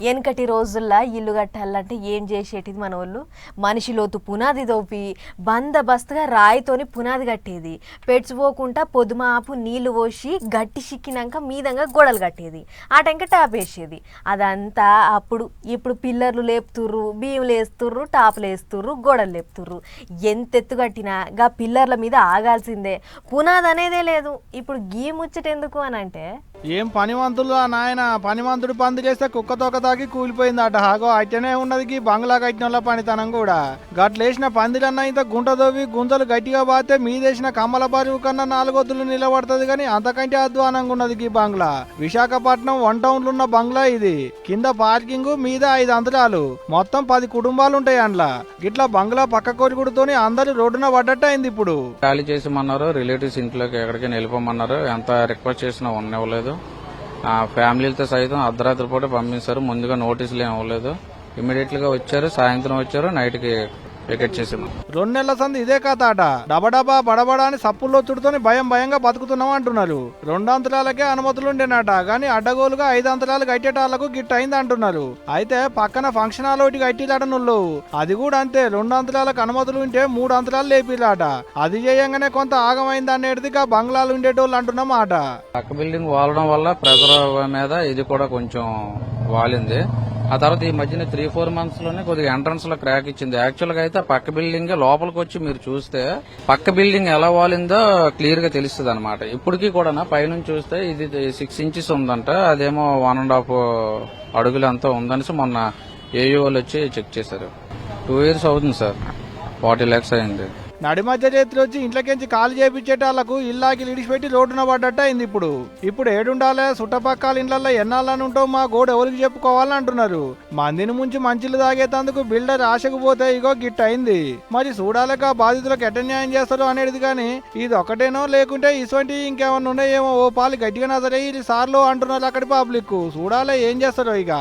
వెనకటి రోజుల్లో ఇల్లు కట్టాలంటే ఏం చేసేటిది మన వాళ్ళు మనిషిలోతు పునాది దోపి బందబస్తుగా రాయితోని పునాది కట్టేది. పెట్టుకోకుండా పొదుమాపు నీళ్ళు పోసి గట్టి చిక్కినాక మీదంగా గోడలు కట్టేది. ఆ టైంకి టాప్ వేసేది అదంతా అప్పుడు ఇప్పుడు పిల్లర్లు లేపుతుర్రు బియ్యం లేస్తుర్రు టాపులు వేస్తుర్రు గోడలు లేపుతుర్రు. ఎంత ఎత్తు కట్టినా గా పిల్లర్ల మీద ఆగాల్సిందే. పునాది అనేదే లేదు. ఇప్పుడు గీ ముచ్చటెందుకు అని అంటే ఏం పనివంతులు ఆ నాయన? పనివంతుడు పంది చేస్తే కుక్క తోక తాకి కూలిపోయిందట. హాగో అట్టనే ఉన్నది బంగ్లా కట్టిన వాళ్ళ పనితనం కూడా. గట్లేసిన పందిలన్నా ఇంత గుంట దోవి గుంతలు గట్టిగా బాతే మీదేసిన కమ్మల బరువు కన్నా నాలుగొద్దులు నిలబడుతుంది కానీ అంతకంటే అధ్వానంగా ఉన్నది ఈ బంగ్లా. విశాఖపట్నం వన్ టౌన్ ఉన్న బంగ్లా ఇది. కింద పార్కింగ్ మీద ఐదు అంతరాలు. మొత్తం పది కుటుంబాలు ఉంటాయి అందులో గిట్లా బంగ్లా పక్క కోరికుడుతోని అందరు రోడ్డున పడ్డట్టు అయింది ఇప్పుడు ఖాళీ చేసేమన్నారు రిలేటివ్స్ ఇంట్లోకి ఎక్కడికి వెళ్ళిపోమన్నారు. ఎంత రిక్వెస్ట్ చేసినా ఉండనివ్వలేదు ఆ ఫ్యామిలీలతో సైతం అర్ధరాత్రి పూట పంపించారు ముందుగా నోటీసులు ఏం అవ్వలేదు. ఇమీడియట్గా వచ్చారు సాయంత్రం వచ్చారు నైట్కి వికెట్ చేసాము. రెండు నెలల సంది ఇదే కథ అట డబడబా బడబడా అని సప్పుల్లో చుడుతోని భయం భయంగా బతుకుతున్నాం అంటున్నారు. రెండు అంతరాలకే అనుమతులుండేనట గాని అడ్డగోలుగా ఐదు అంతరాలు కట్టేటాళ్ళకు గిట్ అయింది అంటున్నారు. అయితే పక్కన ఫంక్షన్ హాల్ ఒకటి కట్టిలాట నువ్వు అది కూడా అంతే రెండు అంతరాలకు అనుమతులు ఉంటే మూడు అంతరాలు లేపిలాట. అది చేయంగానే కొంత ఆగమైంది అనేటిదిగా బంగ్లాలు ఉండేటోళ్ళు అంటున్నమాట పక్క బిల్డింగ్ వాలడం వల్ల ప్రెజర్ మీద ఇది కూడా కొంచెం వాలింది. ఆ తర్వాత ఈ మధ్యన త్రీ ఫోర్ మంత్స్లోనే కొద్దిగా ఎంట్రన్స్లో క్రాక్ ఇచ్చింది. యాక్చువల్గా అయితే పక్క బిల్డింగ్ లోపలికి వచ్చి మీరు చూస్తే పక్క బిల్డింగ్ ఎలా వాలిందో క్లియర్గా తెలుస్తుంది అనమాట ఇప్పటికీ కూడా పైనుంచి చూస్తే ఇది సిక్స్ ఇంచెస్ ఉందంట. అదేమో వన్ అండ్ హాఫ్ అడుగులు అంతా ఉందనేసి మొన్న ఏయూ వాళ్ళు వచ్చి చెక్ చేశారు. టూ ఇయర్స్ అవుతుంది సార్. ఫార్టీ ల్యాక్స్ అయింది. నడి మధ్య చేతులు వచ్చి ఇంట్లోకించి కాలు చేపించేటాళ్ళకు ఇల్లాకి ఇడిచిపెట్టి రోడ్డున పడ్డట్టు అయింది ఇప్పుడు. ఇప్పుడు ఏడుండాలే చుట్టపక్కల ఇండ్లలో ఎన్నాళ్ళని ఉంటావు మా గోడు ఎవరికి చెప్పుకోవాలని అంటున్నారు. మందిని ముంచి మంచిలు తాగేతందుకు బిల్డర్ ఆశకపోతే ఇగో గిట్ అయింది. మరి చూడాలక బాధితులకు ఎట్ట న్యాయం చేస్తారు అనేది కానీ ఇది ఒకటేనో లేకుంటే ఇటువంటి ఇంకేమన్నా ఉన్నాయేమో ఓ పాలు గట్టిగా నజరే ఇది సార్లు అంటున్నారు అక్కడి పబ్లిక్ చూడాలే ఏం చేస్తారో ఇక.